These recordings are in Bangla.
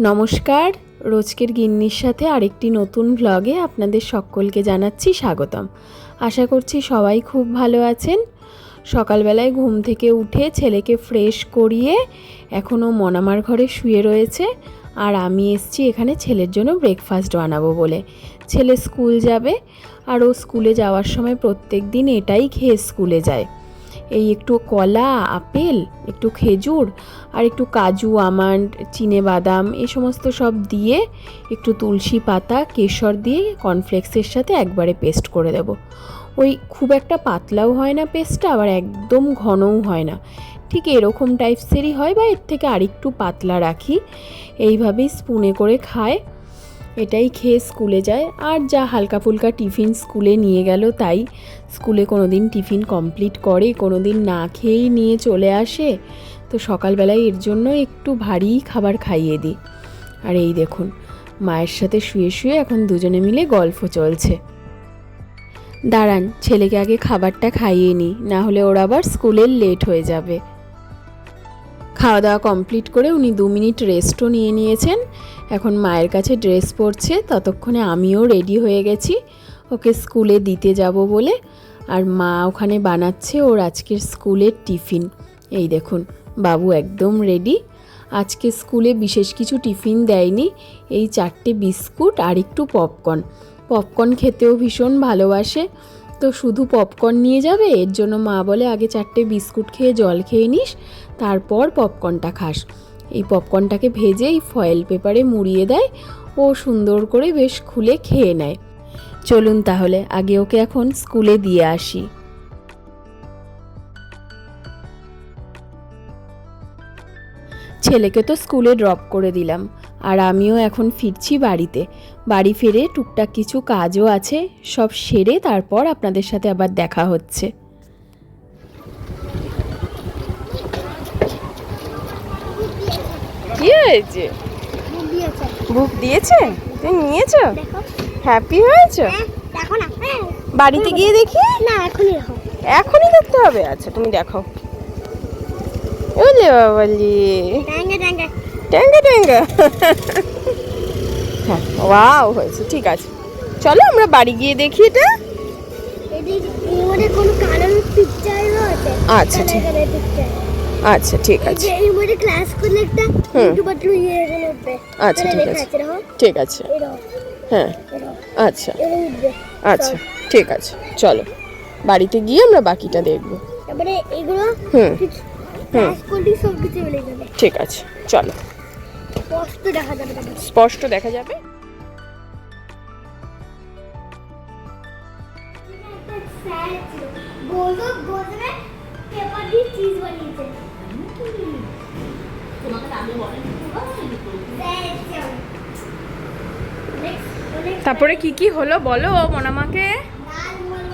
নমস্কার, রোজকের গিন্নির সাথে আরেকটি নতুন ভ্লগে আপনাদের সকলকে জানাচ্ছি স্বাগতম। আশা করছি সবাই খুব ভালো আছেন। সকালবেলায় ঘুম থেকে উঠে ছেলেকে ফ্রেশ করিয়ে এখনও মনামার ঘরে শুয়ে রয়েছে আর আমি এসছি এখানে ছেলের জন্য ব্রেকফাস্ট বানাবো বলে। ছেলে স্কুল যাবে আর ও স্কুলে যাওয়ার সময় প্রত্যেক দিন এটাই খেয়ে স্কুলে যায়। এই একটু কলা, আপেল, একটু খেজুর আর একটু কাজু, আমন্ড, চিনে বাদাম এই সমস্ত সব দিয়ে একটু তুলসী পাতা, কেশর দিয়ে কর্নফ্লেক্সের সাথে একবারে পেস্ট করে দেব। ওই খুব একটা পাতলাও হয় না পেস্টটা আবার একদম ঘনও হয় না। ঠিক এরকম টাইপসেরই হয় বা এর থেকে আরেকটু পাতলা রাখি। এইভাবেই স্পুনে করে খায়। এটাই খেয়ে স্কুলে যায়। আর যা হালকা ফুলকা টিফিন স্কুলে নিয়ে গেল তাই। স্কুলে কোনো দিন টিফিন কমপ্লিট করে কোনো দিন না খেয়েই নিয়ে চলে আসে। তো সকালবেলায় এর জন্য একটু ভারী খাবার খাইয়ে দিই। আর এই দেখুন, মায়ের সাথে শুয়ে শুয়ে এখন দুজনে মিলে গল্প চলছে। দাঁড়ান, ছেলেকে আগে খাবারটা খাইয়ে নিই, না হলে ওর আবার স্কুলের লেট হয়ে যাবে। খাওয়া দাওয়া কমপ্লিট করে উনি দু মিনিট রেস্টও নিয়ে নিয়েছেন। এখন মায়ের কাছে ড্রেস পরছে, ততক্ষণে আমিও রেডি হয়ে গেছি। ওকে স্কুলে দিতে যাব বলে। আর মা ওখানে বানাচ্ছে ওর আজকের স্কুলের টিফিন। এই দেখুন, বাবু একদম রেডি আজকে স্কুলে বিশেষ কিছু টিফিন দেয়নি। এই চারটে বিস্কুট আর একটু পপকর্ন পপকর্ন খেতেও ভীষণ ভালোবাসে। তো শুধু পপকর্ন নিয়ে যাবে? এর জন্য মা বলে, আগে চারটে বিস্কুট খেয়ে জল খেয়ে নিস, তারপর পপকর্নটা খাস। এই পপকর্নটাকে ভেজে এই ফয়েল পেপারে মুড়িয়ে দেয়। ও সুন্দর করে বেশ খুলে খেয়ে নেয়। চলুন তাহলে, আগে ওকে এখন স্কুলে দিয়ে আসি। ছেলেকে তো স্কুলে ড্রপ করে দিলাম। আর আমিও এখন ফিরছি বাড়িতে। বাড়ি ফিরে টুকটাক কিছু কাজও আছে সব সেরে তারপর আপনাদের সাথে আবার দেখা হচ্ছে। কি হয়েছে? বুক দিয়েছে। তুমি নিয়েছো? দেখো। হ্যাপি হয়েছো? হ্যাঁ না। হ্যাঁ। বাড়িতে গিয়ে দেখি? না এখনই এখনই দেখতে হবে? আচ্ছা তুমি দেখো। ওলে বাবালি ট্যাঙ্গে ট্যাঙ্গে। হ্যাঁ ওয়াও হয়েছে ঠিক আছে। চলো আমরা বাড়ি গিয়ে দেখি এটা। আছে। আচ্ছা, ঠিক। কালার আচ্ছা ঠিক আছে। হুম। ইয়ে আচ্ছা, ঠিক আছে। ঠিক আছে। হ্যাঁ। আচ্ছা। আচ্ছা ঠিক আছে। চলো। বাড়িতে গিয়ে আমরা বাকিটা দেখব। হুম। যাবে। ঠিক আছে। চলো। স্পষ্ট দেখা যাবে স্পষ্ট দেখা যাবে? তারপরে কি কি হলো বলো মোনামাকে? লাল মোল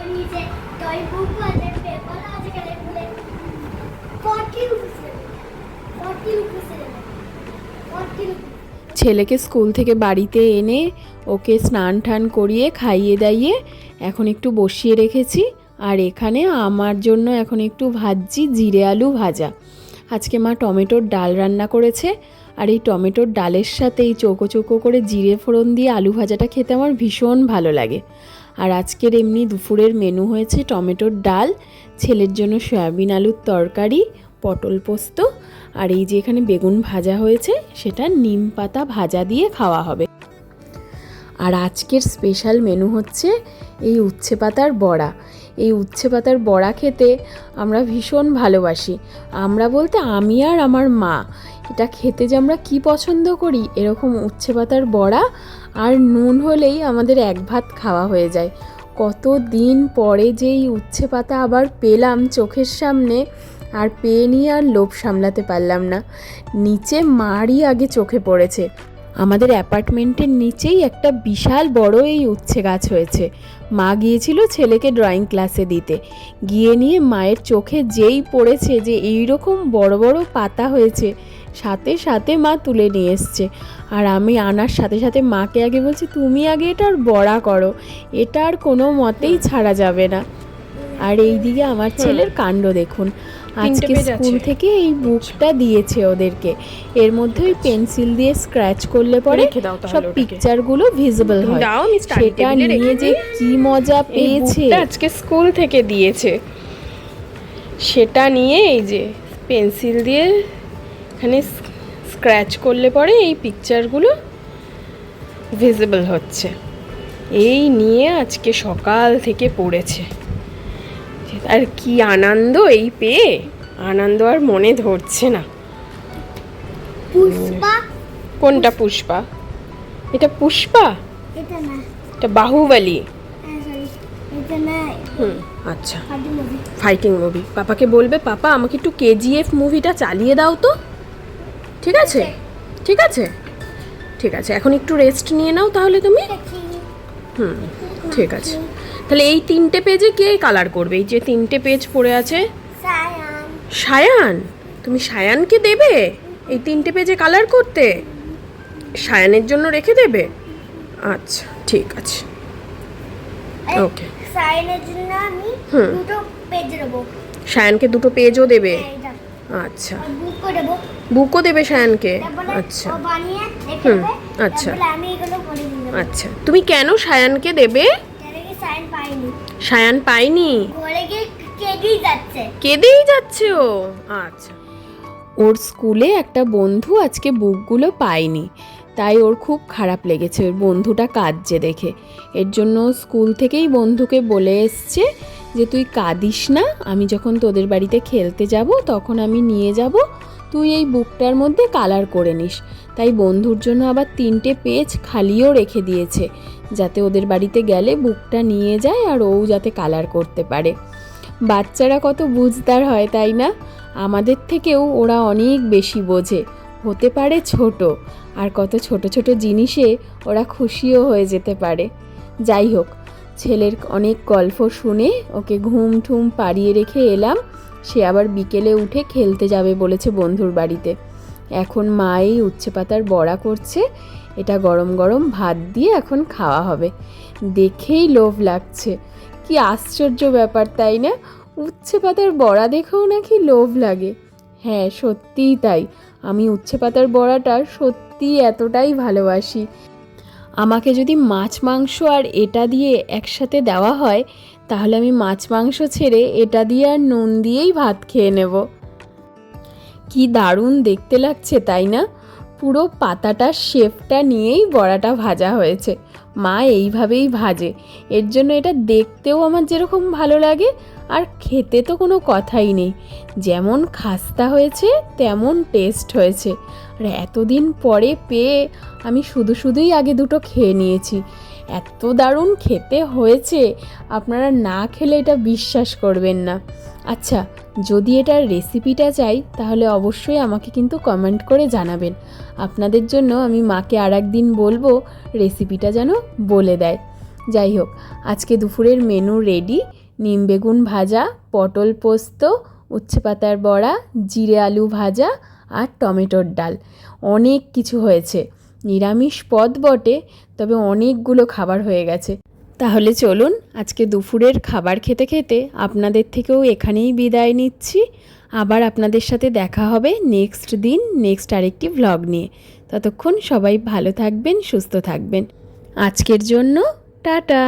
ছেলেকে স্কুল থেকে বাড়িতে এনে ওকে স্নান টান করিয়ে খাইয়ে দাইয়ে এখন একটু বসিয়ে রেখেছি। আর এখানে আমার জন্য এখন একটু ভাজছি জিরে আলু ভাজা। আজকে মা টমেটোর ডাল রান্না করেছে। আর এই টমেটোর ডালের সাথে এই চৌকো চৌকো করে জিরে ফোড়ন দিয়ে আলু ভাজাটা খেতে আমার ভীষণ ভালো লাগে। আর আজকের এমনি দুপুরের মেনু হয়েছে টমেটোর ডাল, ছেলের জন্য সয়াবিন আলুর তরকারি পটল পোস্ত আর এই যে এখানে বেগুন ভাজা হয়েছে, সেটা নিম পাতা ভাজা দিয়ে খাওয়া হবে। আর আজকের স্পেশাল মেনু হচ্ছে এই উচ্ছে পাতার বড়া। এই উচ্ছে পাতার বড়া খেতে আমরা ভীষণ ভালোবাসি। আমরা বলতে আমি আর আমার মা, এটা খেতে যে আমরা কি পছন্দ করি এরকম উচ্ছে পাতার বড়া আর নুন হলেই আমাদের এক ভাত খাওয়া হয়ে যায়। কত দিন পরে যে এই উচ্ছে পাতা আবার পেলাম চোখের সামনে আর পেয়ে নিয়ে আর লোভ সামলাতে পারলাম না। নিচে মারই আগে চোখে পড়েছে। আমাদের অ্যাপার্টমেন্টের নিচেই একটা বিশাল বড় এই উচ্ছে গাছ হয়েছে। মা গিয়েছিল ছেলেকে ড্রয়িং ক্লাসে দিতে। গিয়ে নিয়ে মায়ের চোখে যেই পড়েছে যে এই রকম বড় বড় পাতা হয়েছে সাথে সাথে মা তুলে নিয়ে এসছে। আর আমি আনার সাথে সাথে মাকে আগে বলছি তুমি আগে এটার বড়া করো। এটা আর কোনো মতেই ছাড়া যাবে না। আর এই দিকে আমার ছেলের কাণ্ড দেখুন। আজকে স্কুল থেকে এই বুকটা দিয়েছে ওদেরকে। এর মধ্যে ওই পেন্সিল দিয়ে স্ক্র্যাচ করলে পরে সব। পিকচারগুলো ভিজিবল হয়। সেটা নিয়ে যে কি মজা পেয়েছে। আজকে স্কুল থেকে দিয়েছে। সেটা নিয়ে এই যে পেন্সিল দিয়ে এখানে স্ক্র্যাচ করলে পরে এই পিকচারগুলো ভিজিবল হচ্ছে। এই নিয়ে আজকে সকাল থেকে পড়েছে। আর কি আনন্দ এই পেয়ে? আনন্দ আর মনে ধরছে না। পুষ্পা? কোনটা পুষ্পা? এটা পুষ্পা? এটা বাহুবলী। না। হুম আচ্ছা। ফাইটিং মুভি পাপাকে বলবে পাপা আমাকে একটু কেজিএফ মুভিটা চালিয়ে দাও তো। ঠিক আছে? ঠিক আছে? ঠিক আছে। এখন একটু রেস্ট নিয়ে নাও তাহলে তুমি। দেখি হুম ঠিক আছে। তাহলে এই তিনটে পেজে কে কালার করবে? এই যে তিনটে পেজ পড়ে আছে। সায়ান। তুমি সায়ানকে দেবে? এই তিনটে পেজে কালার করতে? সায়ানের জন্য রেখে দেবে? আচ্ছা ঠিক আছে। ওকে সায়ানের জন্য আমি হুম। দুটো পেজ দেবো। সায়ানকে দুটো পেজও দেবে? আচ্ছা। করে দেবো। বুকও দেবে সায়ানকে? আচ্ছা। হুম, আচ্ছা। আমি এগুলো করে দিই আচ্ছা তুমি কেন সায়ানকে দেবে? সায়ান পাইনি কেঁদেই যাচ্ছে। ও? আচ্ছা। ওর স্কুলে একটা বন্ধু আজকে বুকগুলো পায়নি তাই ওর খুব খারাপ লেগেছে ওর বন্ধুটা কাঁদছে দেখে। এর জন্য স্কুল থেকেই বন্ধুকে বলে এসছে যে তুই কাঁদিস না আমি যখন তোদের বাড়িতে খেলতে যাব তখন আমি নিয়ে যাব। তুই এই বুকটার মধ্যে কালার করে নিস। তাই বন্ধুর জন্য আবার তিনটে পেজ খালিও রেখে দিয়েছে, যাতে ওদের বাড়িতে গেলে বুকটা নিয়ে যায় আর ও যাতে কালার করতে পারে। বাচ্চারা কত বুঝদার হয়, তাই না? আমাদের থেকেও ওরা অনেক বেশি বোঝে, হতে পারে ছোট, আর কত ছোট ছোট জিনিসে ওরা খুশিও হয়ে যেতে পারে। যাই হোক, ছেলের অনেক গল্প শুনে ওকে ঘুম ঠুম পাড়িয়ে রেখে এলাম, সে আবার বিকেলে উঠে খেলতে যাবে বলেছে বন্ধুর বাড়িতে। এখন মা এই উচ্ছে পাতার বড়া করছে, এটা গরম গরম ভাত দিয়ে এখন খাওয়া হবে। দেখেই লোভ লাগছে। কি আশ্চর্য ব্যাপার, তাই না? উচ্ছে পাতার বড়া দেখেও নাকি লোভ লাগে। হ্যাঁ সত্যিই তাই। আমি উচ্ছে পাতার বড়াটা সত্যিই এতটাই ভালোবাসি। আমাকে যদি মাছ, মাংস আর এটা দিয়ে একসাথে দেওয়া হয়, তাহলে আমি মাছ, মাংস ছেড়ে এটা দিয়ে আর নুন দিয়েই ভাত খেয়ে নেব। কি দারুণ দেখতে লাগছে, তাই না? পুরো পাতাটার শেপটা নিয়েই বড়াটা ভাজা হয়েছে। মা এইভাবেই ভাজে। এর জন্য এটা দেখতেও আমার যেরকম ভালো লাগে, আর খেতে তো কোনো কথাই নেই। যেমন খাস্তা হয়েছে, তেমন টেস্ট হয়েছে। আর এতদিন পরে পেয়ে আমি শুধু শুধুই আগে দুটো খেয়ে নিয়েছি। এত দারুণ খেতে হয়েছে, আপনারা না খেলে এটা বিশ্বাস করবেন না। আচ্ছা যদি এটার রেসিপিটা চাই, তাহলে অবশ্যই আমাকে কিন্তু কমেন্ট করে জানাবেন। আপনাদের জন্য আমি মাকে আর একদিন বলব রেসিপিটা যেন বলে দেয়। যাই হোক, আজকে দুপুরের মেনু রেডি নিম বেগুন ভাজা, পটল পোস্ত, উচ্ছে পাতার বড়া, জিরে আলু ভাজা আর টমেটোর ডাল। অনেক কিছু হয়েছে। নিরামিষ পদ বটে, তবে অনেকগুলো খাবার হয়ে গেছে। তাহলে চলুন আজকে দুপুরের খাবার খেতে খেতে আপনাদের থেকেও এখানেই বিদায় নিচ্ছি। আবার আপনাদের সাথে দেখা হবে নেক্সট দিন, নেক্সট আরেকটি ভ্লগ নিয়ে। ততক্ষণ সবাই ভালো থাকবেন, সুস্থ থাকবেন। আজকের জন্য টাটা।